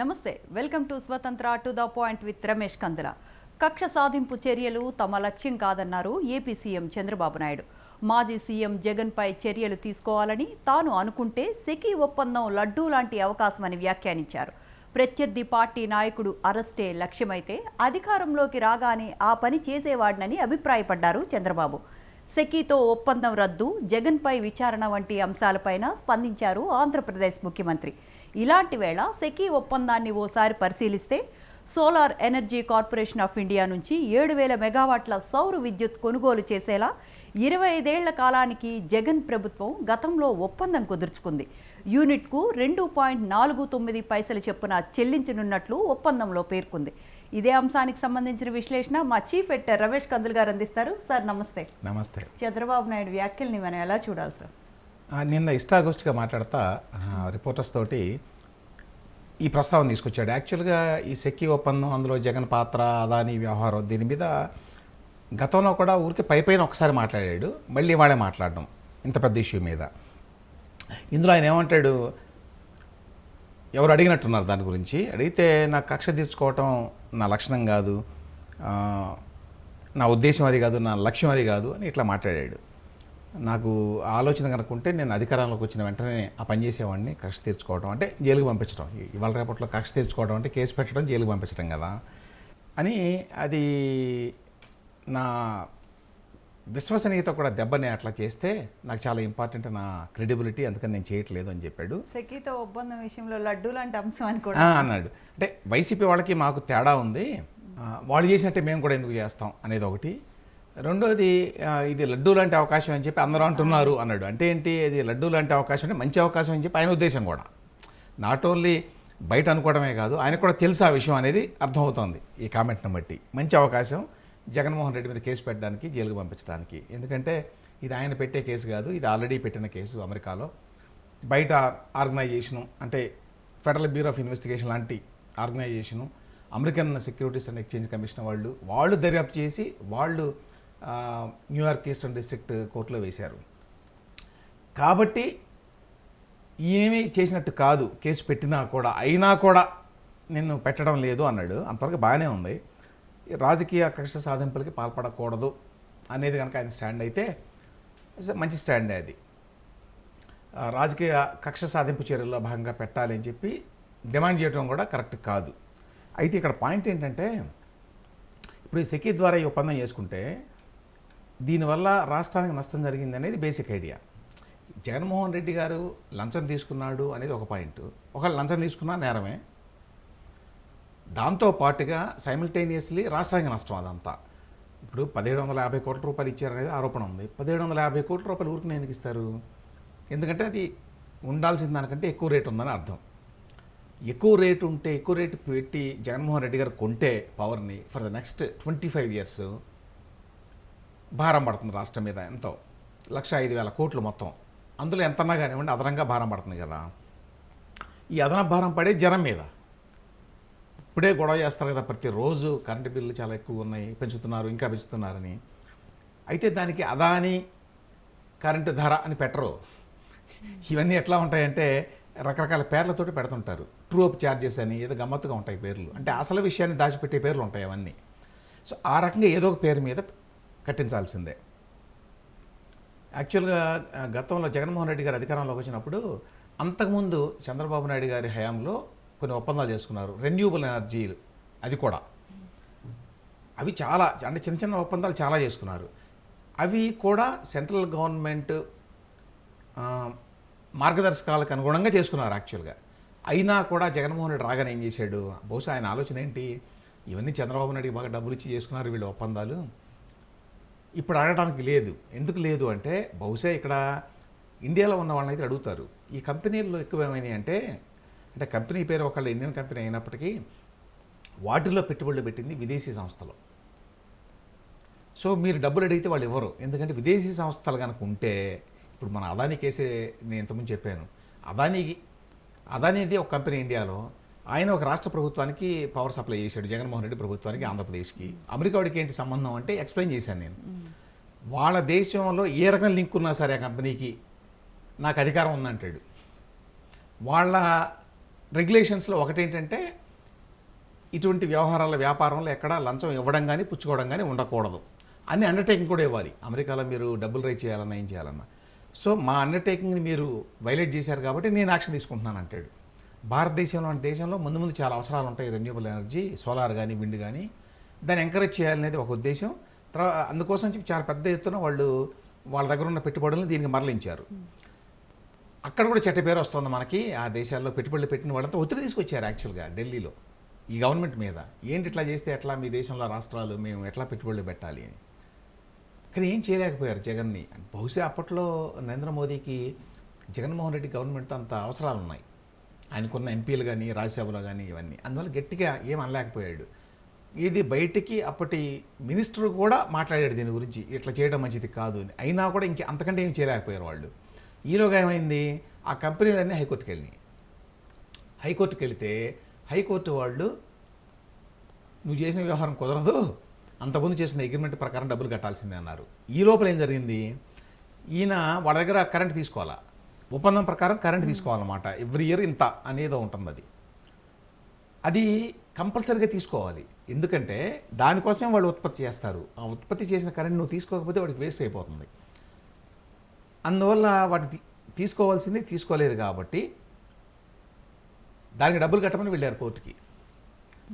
నమస్తే welcome to Swatantra to the point with Ramesh Kandula. కక్ష సాధింపు చర్యలు తమ లక్ష్యం కాదన్నారు ఏపీ సీఎం చంద్రబాబు నాయుడు. మాజీ సీఎం జగన్పై చర్యలు తీసుకోవాలని తాను అనుకుంటే సెకీ ఒప్పందం లడ్డూ లాంటి అవకాశమని వ్యాఖ్యానించారు. ప్రత్యర్థి పార్టీ నాయకుడు అరెస్టే లక్ష్యమైతే అధికారంలోకి రాగానే ఆ పని చేసేవాడినని అభిప్రాయపడ్డారు చంద్రబాబు. సెకీతో ఒప్పందం రద్దు జగన్పై విచారణ వంటి అంశాలపైన స్పందించారు ఆంధ్రప్రదేశ్ ముఖ్యమంత్రి. ఇలాంటి వేళ సెకీ ఒప్పందాన్ని ఓసారి పరిశీలిస్తే solar energy corporation of India నుంచి ఏడు వేల మెగావాట్ల సౌర విద్యుత్ కొనుగోలు చేసేలా ఇరవై ఐదేళ్ళ కాలానికి జగన్ ప్రభుత్వం గతంలో ఒప్పందం కుదుర్చుకుంది. యూనిట్కు రెండు పాయింట్ నాలుగు తొమ్మిది పైసలు చొప్పున చెల్లించనున్నట్లు ఒప్పందంలో పేర్కొంది. ఇదే అంశానికి సంబంధించిన విశ్లేషణ మా చీఫ్ ఎడిటర్ రమేష్ కందులు గారు అందిస్తారు. సార్ నమస్తే. నమస్తే. చంద్రబాబు నాయుడు వ్యాఖ్యల్ని మనం ఎలా చూడాలి సార్? నిన్న ఇష్టాగోష్ఠిగా మాట్లాడతా రిపోర్టర్స్ తోటి ఈ ప్రస్తావన తీసుకొచ్చాడు. యాక్చువల్గా ఈ సెక్కి ఒప్పందం అందులో జగన్ పాత్ర అదాని వ్యవహారం దీని మీద గతంలో కూడా ఊరికి పై పైన ఒకసారి మాట్లాడాడు. మళ్ళీ వాడే మాట్లాడడం ఇంత పెద్ద ఇష్యూ మీద. ఇందులో ఆయన ఏమంటాడు? ఎవరు అడిగినట్టున్నారు దాని గురించి. అడిగితే నా కక్ష తీర్చుకోవటం నా లక్షణం కాదు. నా ఉద్దేశం అది కాదు నా లక్ష్యం అది కాదు అని ఇట్లా మాట్లాడాడు. నాకు ఆలోచన కనుక ఉంటే నేను అధికారంలోకి వచ్చిన వెంటనే ఆ పని చేసేవాడిని కక్ష తీర్చుకోవడం అంటే జైలుకి పంపించడం ఇవాళ రేపట్లో కక్ష తీర్చుకోవడం అంటే కేసు పెట్టడం జైలుకి పంపించడం కదా. అని అది నా విశ్వసనీయత కూడా దెబ్బని అట్లా చేస్తే నాకు చాలా ఇంపార్టెంట్ నా క్రెడిబిలిటీ అందుకని నేను చేయట్లేదు అని చెప్పాడు. సెకీతో ఒప్పందం విషయంలో లడ్డూ లాంటి అంశం అని కూడా అన్నాడు. అంటే వైసీపీ వాళ్ళకి మాకు తేడా ఉంది. వాళ్ళు చేసినట్టే మేము కూడా ఎందుకు చేస్తాం అనేది ఒకటి. రెండోది ఇది లడ్డూ లాంటి అవకాశం అని చెప్పి అందరూ అంటున్నారు అన్నాడు. అంటే ఏంటి? ఇది లడ్డూ లాంటి అవకాశం అంటే మంచి అవకాశం అని చెప్పి ఆయన ఉద్దేశం కూడా. నాట్ ఓన్లీ బయట అనుకోవడమే కాదు ఆయన కూడా తెలుసు ఆ విషయం అనేది అర్థమవుతోంది ఈ కామెంట్ని బట్టి. మంచి అవకాశం. జగన్మోహన్ రెడ్డి మీద కేసు పెట్టడానికి జైలుకు పంపించడానికి. ఎందుకంటే ఇది ఆయన పెట్టే కేసు కాదు ఇది ఆల్రెడీ పెట్టిన కేసు అమెరికాలో. బయట ఆర్గనైజేషను అంటే ఫెడరల్ బ్యూరో ఆఫ్ ఇన్వెస్టిగేషన్ లాంటి organisation American securities and exchange commission వాళ్ళు వాళ్ళు దర్యాప్తు చేసి వాళ్ళు న్యూయార్క్ ఈస్టర్న్ డిస్ట్రిక్ట్ కోర్టులో వేశారు. కాబట్టి ఏమీ చేసినట్టు కాదు కేసు పెట్టినా కూడా అయినా కూడా నిన్ను పెట్టడం లేదు అన్నాడు. అంతవరకు బాగానే ఉంది. రాజకీయ కక్ష సాధింపులకి పాల్పడకూడదు అనేది కనుక ఆయన స్టాండ్ అయితే మంచి స్టాండే అది. రాజకీయ కక్ష సాధింపు చర్యల్లో భాగంగా పెట్టాలి అని చెప్పి డిమాండ్ చేయడం కూడా కరెక్ట్ కాదు. అయితే ఇక్కడ పాయింట్ ఏంటంటే ఇప్పుడు ఈ సెకీ ద్వారా ఈ ఒప్పందం చేసుకుంటే దీనివల్ల రాష్ట్రానికి నష్టం జరిగింది అనేది బేసిక్ ఐడియా. జగన్మోహన్ రెడ్డి గారు లంచం తీసుకున్నాడు అనేది ఒక పాయింట్. ఒకవేళ లంచం తీసుకున్నా నేరమే. దాంతో పాటుగా సైమిల్టేనియస్లీ రాష్ట్రానికి నష్టం అదంతా. ఇప్పుడు పదిహేడు వందల యాభై కోట్ల రూపాయలు ఇచ్చారనేది ఆరోపణ ఉంది. పదిహేడు వందల యాభై కోట్ల రూపాయలు ఊరికి ఎందుకు ఇస్తారు? ఎందుకంటే అది ఉండాల్సిన దానికంటే ఎక్కువ రేటు ఉందని అర్థం. ఎక్కువ రేటు ఉంటే ఎక్కువ రేటు పెట్టి జగన్మోహన్ రెడ్డి గారు కొంటే పవర్ని for the next twenty five years భారం పడుతుంది రాష్ట్రం మీద ఎంతో. లక్ష ఐదు వేల కోట్లు మొత్తం. అందులో ఎంతన్నా కానివ్వండి అదనంగా భారం పడుతుంది కదా. ఈ అదనపు భారం పడే జనం మీద. ఇప్పుడే గొడవ చేస్తారు కదా ప్రతిరోజు కరెంటు బిల్లు చాలా ఎక్కువ ఉన్నాయి పెంచుతున్నారు ఇంకా పెంచుతున్నారని. అయితే దానికి అదాని కరెంటు ధర అని పెట్టరు. ఇవన్నీ ఎట్లా ఉంటాయంటే రకరకాల పేర్లతోటి పెడుతుంటారు. ట్రూ అప్ ఛార్జెస్ అని ఏదో గమ్మత్తుగా ఉంటాయి పేర్లు. అంటే అసలు విషయాన్ని దాచిపెట్టే పేర్లు ఉంటాయి అవన్నీ. సో ఆ రకంగా ఏదో ఒక పేరు మీద కట్టించాల్సిందే. యాక్చువల్గా గతంలో జగన్మోహన్ రెడ్డి గారు అధికారంలోకి వచ్చినప్పుడు అంతకుముందు చంద్రబాబు నాయుడు గారి హయాంలో కొన్ని ఒప్పందాలు చేసుకున్నారు. రెన్యూబుల్ ఎనర్జీలు అది కూడా. అవి చాలా అంటే చిన్న చిన్న ఒప్పందాలు చాలా చేసుకున్నారు. అవి కూడా సెంట్రల్ గవర్నమెంట్ మార్గదర్శకాలకు అనుగుణంగా చేసుకున్నారు యాక్చువల్గా అయినా కూడా జగన్మోహన్ రెడ్డి రాగానే ఏం చేశాడు? బహుశా ఆయన ఆలోచన ఏంటి? ఇవన్నీ చంద్రబాబు నాయుడికి బాగా డబ్బులు ఇచ్చి చేసుకున్నారు వీళ్ళు ఒప్పందాలు. ఇప్పుడు అడగడానికి లేదు. ఎందుకు లేదు అంటే బహుశా ఇక్కడ ఇండియాలో ఉన్న వాళ్ళని అయితే అడుగుతారు. ఈ కంపెనీల్లో ఎక్కువ ఏమైనాయి అంటే అంటే కంపెనీ పేరు ఒకళ్ళు ఇండియన్ కంపెనీ అయినప్పటికీ వాటిలో పెట్టుబడులు పెట్టింది విదేశీ సంస్థలు. సో మీరు డబ్బులు అడిగితే వాళ్ళు ఇవ్వరు. ఎందుకంటే విదేశీ సంస్థలు కనుక ఉంటే ఇప్పుడు మన అదానీ కేసే నేను ఇంతకుముందు చెప్పాను. అదానీ అదానీది ఒక కంపెనీ ఇండియాలో ఆయన ఒక రాష్ట్ర ప్రభుత్వానికి పవర్ సప్లై చేశాడు జగన్మోహన్ రెడ్డి ప్రభుత్వానికి ఆంధ్రప్రదేశ్కి. అమెరికా వాడికి ఏంటి సంబంధం అంటే ఎక్స్ప్లెయిన్ చేశాను నేను. వాళ్ళ దేశంలో ఏ రకం లింక్ ఉన్నా సరే ఆ కంపెనీకి నాకు అధికారం ఉందంటాడు. వాళ్ళ రెగ్యులేషన్స్లో ఒకటేంటంటే ఇటువంటి వ్యవహారాల వ్యాపారంలో ఎక్కడ లంచం ఇవ్వడం కానీ పుచ్చుకోవడం కానీ ఉండకూడదు. అన్ని అండర్టేకింగ్ కూడా ఇవ్వాలి. అమెరికాలో మీరు డబ్బులు రైజ్ చేయాలన్నా ఏం చేయాలన్నా. సో మా అండర్టేకింగ్ని మీరు వైలేట్ చేశారు కాబట్టి నేను యాక్షన్ తీసుకుంటున్నాను అంటాడు. భారతదేశంలో అంటే దేశంలో ముందు ముందు చాలా అవసరాలు ఉంటాయి రెన్యూబుల్ ఎనర్జీ సోలార్ కానీ విండ్ కానీ దాన్ని ఎంకరేజ్ చేయాలనేది ఒక ఉద్దేశం. తర్వాత అందుకోసం చెప్పి చాలా పెద్ద ఎత్తున వాళ్ళు వాళ్ళ దగ్గర ఉన్న పెట్టుబడులను దీనికి మరలించారు. అక్కడ కూడా చెట్ట పేరు వస్తుంది మనకి. ఆ దేశాల్లో పెట్టుబడులు పెట్టిన వాళ్ళంతా ఒత్తిడి తీసుకొచ్చారు యాక్చువల్గా ఢిల్లీలో. ఈ గవర్నమెంట్ మీద. ఏంటి ఇట్లా చేస్తే ఎట్లా మీ దేశంలో రాష్ట్రాలు మేము ఎట్లా పెట్టుబడులు పెట్టాలి అని. కానీ ఏం చేయలేకపోయారు జగన్ని. బహుశా అప్పట్లో నరేంద్ర మోదీకి జగన్మోహన్ రెడ్డి గవర్నమెంట్తో అంత అవసరాలు ఉన్నాయి. ఆయనకున్న ఎంపీలు కానీ రాజ్యసభలో కానీ ఇవన్నీ. అందువల్ల గట్టిగా ఏం అనలేకపోయాడు. ఇది బయటికి అప్పటి మినిస్టర్ కూడా మాట్లాడాడు దీని గురించి. ఇట్లా చేయడం మంచిది కాదు అని. అయినా కూడా ఇంక అంతకంటే ఏం చేయలేకపోయారు వాళ్ళు. ఈలోగా ఏమైంది? ఆ కంపెనీలన్నీ హైకోర్టుకి వెళ్ళినాయి. హైకోర్టుకి వెళితే హైకోర్టు వాళ్ళు నువ్వు చేసిన వ్యవహారం కుదరదు. అంతకుముందు చేసిన అగ్రిమెంట్ ప్రకారం డబ్బులు కట్టాల్సిందే అన్నారు. ఈ లోపల ఏం జరిగింది? ఈయన వాళ్ళ దగ్గర కరెంట్ తీసుకోవాలా? ఒప్పందం ప్రకారం కరెంట్ తీసుకోవాలన్నమాట. ఎవ్రీ ఇయర్ ఇంత అనేదో ఉంటుంది అది అది కంపల్సరీగా తీసుకోవాలి. ఎందుకంటే దానికోసం వాళ్ళు ఉత్పత్తి చేస్తారు. ఆ ఉత్పత్తి చేసిన కరెంట్ నువ్వు తీసుకోకపోతే వాడికి వేస్ట్ అయిపోతుంది. అందువల్ల వాటి తీసుకోవాల్సింది తీసుకోలేదు కాబట్టి దానికి డబ్బులు కట్టమని వెళ్ళారు కోర్టుకి.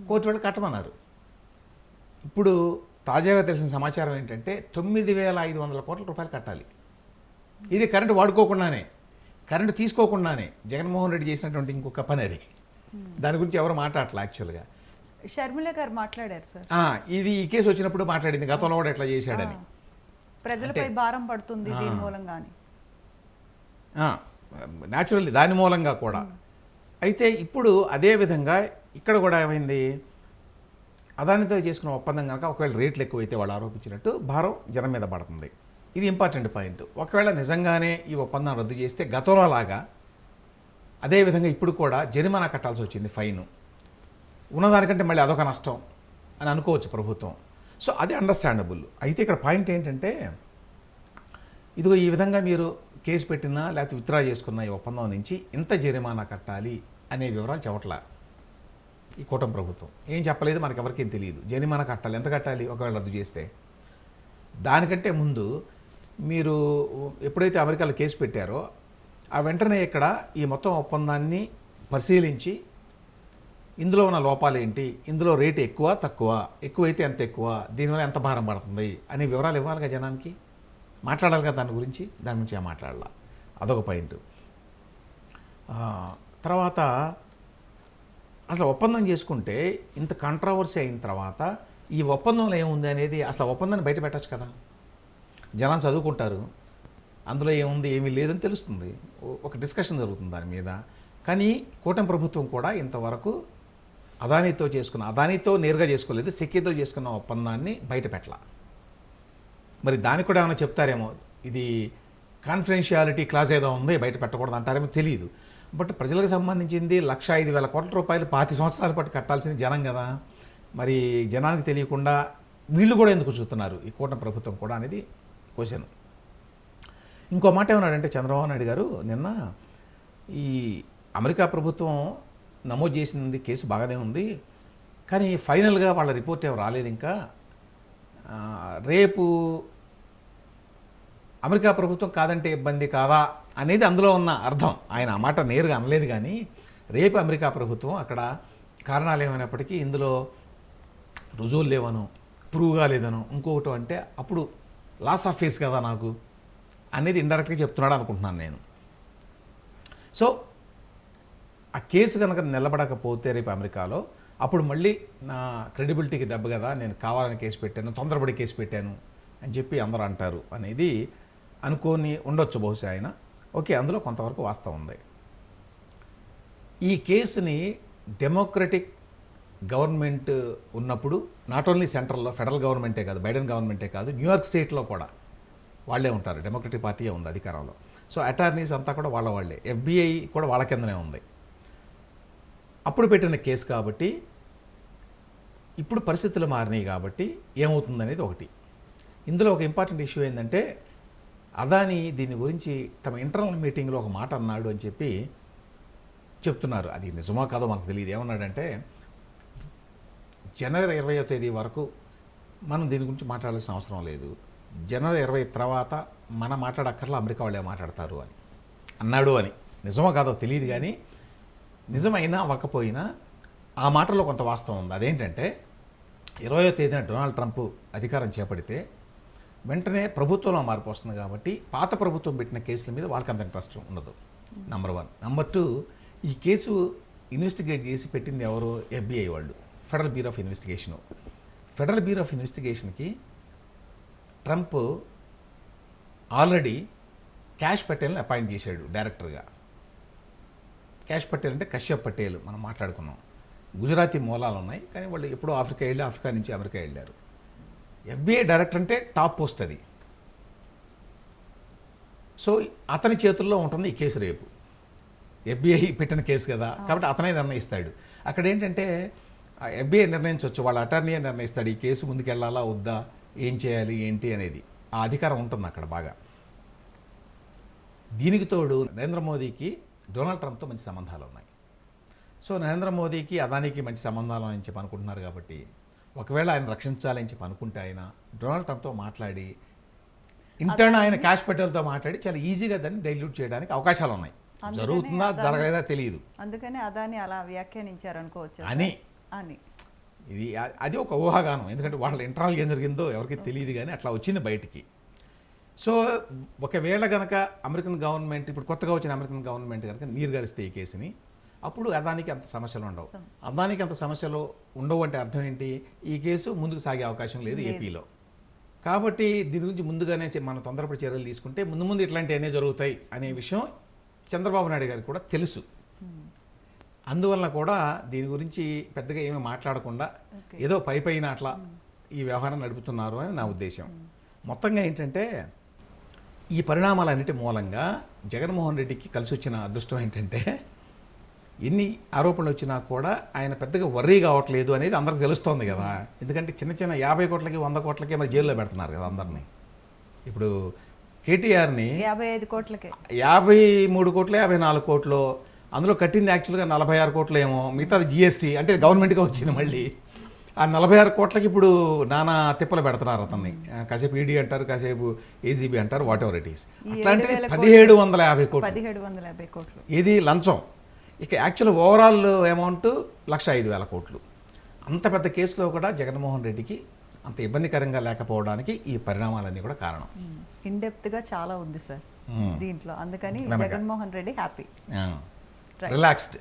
కోర్టు వాళ్ళు కట్టమన్నారు. ఇప్పుడు తాజాగా తెలిసిన సమాచారం ఏంటంటే తొమ్మిది వేల ఐదు వందల కోట్ల రూపాయలు కట్టాలి. ఇది కరెంటు వాడుకోకుండానే. కరెంటు తీసుకోకుండానే జగన్మోహన్ రెడ్డి చేసినటువంటి ఇంకొక పని అది. దాని గురించి ఎవరు మాట్లాడట్లే యాక్చువల్గా షర్మిల గారు మాట్లాడారు సార్. ఇది ఈ కేసు వచ్చినప్పుడు మాట్లాడింది గతంలో కూడా ఎట్లా చేశాడని. ప్రజలపై భారం పడుతుంది దీని మూలంగానే. న్యాచురల్లీ దాని మూలంగా కూడా. అయితే ఇప్పుడు అదే విధంగా ఇక్కడ కూడా ఏమైంది? అదానితో చేసుకున్న ఒప్పందం కనుక ఒకవేళ రేట్లు ఎక్కువైతే వాళ్ళు ఆరోపించినట్టు భారం జనం మీద పడుతుంది. ఇది ఇంపార్టెంట్ పాయింట్. ఒకవేళ నిజంగానే ఈ ఒప్పందం రద్దు చేస్తే గతంలో లాగా అదే విధంగా ఇప్పుడు కూడా జరిమానా కట్టాల్సి వచ్చింది ఫైన్. ఉన్నదానికంటే మళ్ళీ అదొక నష్టం అని అనుకోవచ్చు ప్రభుత్వం. సో అది అండర్స్టాండబుల్ అయితే ఇక్కడ పాయింట్ ఏంటంటే ఇదిగో ఈ విధంగా మీరు కేసు పెట్టినా లేకపోతే విత్డ్రా చేసుకున్న ఈ ఒప్పందం నుంచి ఇంత జరిమానా కట్టాలి అనే వివరాలు చెప్పట్లా ఈ కూటమి ప్రభుత్వం. ఏం చెప్పలేదు మనకెవరికేం తెలియదు. జరిమానా కట్టాలి. ఎంత కట్టాలి? ఒకవేళ రద్దు చేస్తే. దానికంటే ముందు మీరు ఎప్పుడైతే అమెరికాలో కేసు పెట్టారో ఆ వెంటనే ఇక్కడ ఈ మొత్తం ఒప్పందాన్ని పరిశీలించి ఇందులో ఉన్న లోపాలు ఏంటి? ఇందులో రేటు ఎక్కువ తక్కువ? ఎక్కువైతే ఎంత ఎక్కువ? దీనివల్ల ఎంత భారం పడుతుంది? అనే వివరాలు ఇవ్వాలిగా జనానికి? మాట్లాడాలి కదా దాని గురించి? దాని గురించి మాట్లాడాల? అదొక పాయింట్. తర్వాత అసలు ఒప్పందం చేసుకుంటే ఇంత కాంట్రవర్సీ అయిన తర్వాత ఈ ఒప్పందంలో ఏముంది అనేది అసలు ఒప్పందాన్ని బయట పెట్టచ్చు కదా? జనం చదువుకుంటారు. అందులో ఏముంది ఏమీ లేదని తెలుస్తుంది. ఒక డిస్కషన్ జరుగుతుంది దాని మీద. కానీ కూటమి ప్రభుత్వం కూడా ఇంతవరకు అదానితో చేసుకున్న అదానితో నేరుగా చేసుకోలేదు సెక్కితో చేసుకున్న ఒప్పందాన్ని బయట పెట్టాల. మరి దానికి కూడా ఏమైనా చెప్తారేమో ఇది కాన్ఫిడెన్షియాలిటీ క్లాజ్ ఏదో ఉంది బయట పెట్టకూడదు అంటారేమో తెలియదు బట్ ప్రజలకు సంబంధించింది లక్ష ఐదు వేల కోట్ల రూపాయలు పాతి సంవత్సరాల పాటు కట్టాల్సింది జనం కదా. మరి జనానికి తెలియకుండా వీళ్ళు కూడా ఎందుకు చూస్తున్నారు ఈ కూటమి ప్రభుత్వం కూడా అనేది క్వశ్చన్ ఇంకో మాట ఏమన్నాడంటే చంద్రబాబు నాయుడు గారు నిన్న ఈ అమెరికా ప్రభుత్వం నమోదు చేసింది కేసు బాగానే ఉంది కానీ ఫైనల్గా వాళ్ళ రిపోర్ట్ ఏం రాలేదు ఇంకా. రేపు అమెరికా ప్రభుత్వం కాదంటే ఇబ్బంది కాదా అనేది అందులో ఉన్న అర్థం. ఆయన ఆ మాట నేరుగా అనలేదు కానీ రేపు అమెరికా ప్రభుత్వం అక్కడ కారణాలు ఏమైనప్పటికీ ఇందులో రుజువులు లేవను ప్రూవ్ కాలేదను ఇంకొకటి అంటే అప్పుడు లాస్ ఆఫ్ ఫేస్ కదా నాకు అనేది ఇండైరెక్ట్గా చెప్తున్నాడు అనుకుంటున్నాను నేను. సో ఆ కేసు కనుక నిలబడకపోతే రేపు అమెరికాలో అప్పుడు మళ్ళీ నా క్రెడిబిలిటీకి దెబ్బ కదా నేను కావాలని కేసు పెట్టాను తొందరపడి కేసు పెట్టాను అని చెప్పి అందరూ అంటారు అనేది అనుకోని ఉండొచ్చు బహుశా ఆయన. ఓకే అందులో కొంతవరకు వాస్తవం ఉంది. ఈ కేసుని డెమోక్రటిక్ గవర్నమెంట్ ఉన్నప్పుడు నాట్ ఓన్లీ సెంట్రల్లో ఫెడరల్ గవర్నమెంటే కాదు బైడెన్ గవర్నమెంటే కాదు న్యూయార్క్ స్టేట్లో కూడా వాళ్ళే ఉంటారు. డెమోక్రటిక్ పార్టీయే ఉంది అధికారంలో. సో అటార్నీస్ అంతా కూడా వాళ్ళ వాళ్ళే. ఎఫ్బిఐ కూడా వాళ్ళ కిందనే ఉంది. అప్పుడు పెట్టిన కేసు కాబట్టి ఇప్పుడు పరిస్థితులు మారినాయి కాబట్టి ఏమవుతుందనేది ఒకటి. ఇందులో ఒక ఇంపార్టెంట్ ఇష్యూ ఏంటంటే అదాని దీని గురించి తమ ఇంటర్నల్ మీటింగ్లో ఒక మాట అన్నాడు అని చెప్పి చెప్తున్నారు. అది నిజమా కాదో మనకు తెలియదు. ఏమన్నాడంటే జనవరి ఇరవయో తేదీ వరకు మనం దీని గురించి మాట్లాడాల్సిన అవసరం లేదు. జనవరి ఇరవై తర్వాత మన మాట్లాడక్కర్లో అమెరికా వాళ్ళే మాట్లాడతారు అని. అన్నాడు అని. నిజమో కాదో తెలియదు కానీ నిజమైనా అవ్వకపోయినా ఆ మాటలో కొంత వాస్తవం ఉంది. అదేంటంటే ఇరవయో తేదీన డొనాల్డ్ ట్రంప్ అధికారం చేపడితే వెంటనే ప్రభుత్వంలో మార్పు వస్తుంది కాబట్టి పాత ప్రభుత్వం పెట్టిన కేసుల మీద వాళ్ళకి అంత ఇంట్రెస్ట్ ఉండదు. Number one. నంబర్ టూ ఈ కేసు ఇన్వెస్టిగేట్ చేసి పెట్టింది ఎవరు? ఎఫ్బిఐ వాళ్ళు. Federal bureau of investigation federal bureau of ఇన్వెస్టిగేషన్కి Trump already Kash పటేల్ని అపాయింట్ చేశాడు డైరెక్టర్గా క్యాష్ పటేల్ అంటే కశ్యప్ పటేల్ మనం మాట్లాడుకున్నాం. గుజరాతీ మూలాలు ఉన్నాయి కానీ వాళ్ళు ఎప్పుడో ఆఫ్రికా వెళ్ళి ఆఫ్రికా నుంచి అమెరికా వెళ్ళారు. ఎఫ్బిఐ డైరెక్టర్ అంటే టాప్ పోస్ట్ అది. సో అతని చేతుల్లో ఉంటుంది ఈ కేసు రేపు. ఎఫ్బిఐ పెట్టిన కేసు కదా కాబట్టి అతనే నిర్ణయిస్తాడు. అక్కడ ఏంటంటే ఎఫ్బిఐ నిర్ణయించవచ్చు వాళ్ళ అటార్నీయే నిర్ణయిస్తాడు ఈ కేసు ముందుకెళ్ళాలా వద్దా ఏం చేయాలి ఏంటి అనేది. ఆ అధికారం ఉంటుంది అక్కడ బాగా. దీనికి తోడు నరేంద్ర మోదీకి డొనాల్డ్ ట్రంప్తో మంచి సంబంధాలు ఉన్నాయి. సో నరేంద్ర మోదీకి అదానికి మంచి సంబంధాలు అని చెప్పి అనుకుంటున్నారు కాబట్టి ఒకవేళ ఆయన రక్షించాలని చెప్పి అనుకుంటే ఆయన డొనాల్డ్ ట్రంప్తో మాట్లాడి ఇంటర్న్ ఆయన క్యాష్ పటేల్తో మాట్లాడి చాలా ఈజీగా దాన్ని డైల్యూట్ చేయడానికి అవకాశాలు ఉన్నాయి. జరుగుతుందా జరగలేదా తెలియదు. అందుకని అదాని అలా వ్యాఖ్యానించారు అనుకోవచ్చు అని అని. ఇది అది ఒక ఊహాగానం. ఎందుకంటే వాళ్ళ ఇంటర్నల్ ఏం జరిగిందో ఎవరికి తెలియదు కానీ అట్లా వచ్చింది బయటికి. సో ఒకవేళ గనక అమెరికన్ గవర్నమెంట్ ఇప్పుడు కొత్తగా వచ్చిన అమెరికన్ గవర్నమెంట్ కనుక నీరు గరిస్తే ఈ కేసుని అప్పుడు అదానికి అంత సమస్యలు ఉండవు. అదానికి అంత సమస్యలు ఉండవు అంటే అర్థం ఏంటి? ఈ కేసు ముందుకు సాగే అవకాశం లేదు ఏపీలో. కాబట్టి దీని గురించి ముందుగానే మనం తొందరపడి చర్యలు తీసుకుంటే ముందు ముందు ఇట్లాంటివన్నీ జరుగుతాయి అనే విషయం చంద్రబాబు నాయుడు గారికి కూడా తెలుసు. అందువలన కూడా దీని గురించి పెద్దగా ఏమీ మాట్లాడకుండా. ఏదో పై పైన అట్లా ఈ వ్యవహారం నడుపుతున్నారు అని నా ఉద్దేశం. మొత్తంగా ఏంటంటే ఈ పరిణామాలన్నిటి మూలంగా జగన్మోహన్ రెడ్డికి కలిసి వచ్చిన అదృష్టం ఏంటంటే ఎన్ని ఆరోపణలు వచ్చినా కూడా ఆయన పెద్దగా వర్రీ కావట్లేదు అనేది అందరికి తెలుస్తోంది కదా. ఎందుకంటే చిన్న చిన్న యాభై కోట్లకి వంద కోట్లకి మరి జైల్లో పెడుతున్నారు కదా అందరినీ. ఇప్పుడు కేటీఆర్ని యాభై ఐదు కోట్లకే. యాభై మూడు కోట్లు యాభై నాలుగు కోట్లు అందులో కట్టింది యాక్చువల్గా నలభై ఆరు కోట్లు ఏమో మిగతాది జిఎస్టీ అంటే గవర్నమెంట్గా వచ్చింది మళ్ళీ. ఆ నలభై ఆరు కోట్లకి ఇప్పుడు నానా తిప్పలు పెడుతున్నారు అతన్ని. కాసేపు ఈడీ అంటారు కాసేపు ఏజీబీ అంటారు వాట్ ఎవర్ ఇట్ ఈస్ అట్లాంటిది 7,000 పదిహేడు వందల యాభై కోట్లు. పదిహేడు వందల యాభై కోట్లు. ఇది లంచం. ఇక యాక్చువల్ ఓవరాల్ అమౌంట్ లక్ష ఐదు వేల కోట్లు. అంత పెద్ద కేసులో కూడా జగన్మోహన్ రెడ్డికి అంత ఇబ్బందికరంగా లేకపోవడానికి ఈ పరిణామాలన్నీ కూడా కారణం. ఇన్ డెప్త్గా చాలా ఉంది సార్. దీంట్లో. అందుకని. జగన్మోహన్ రెడ్డి హ్యాపీ. రిలాక్స్డ్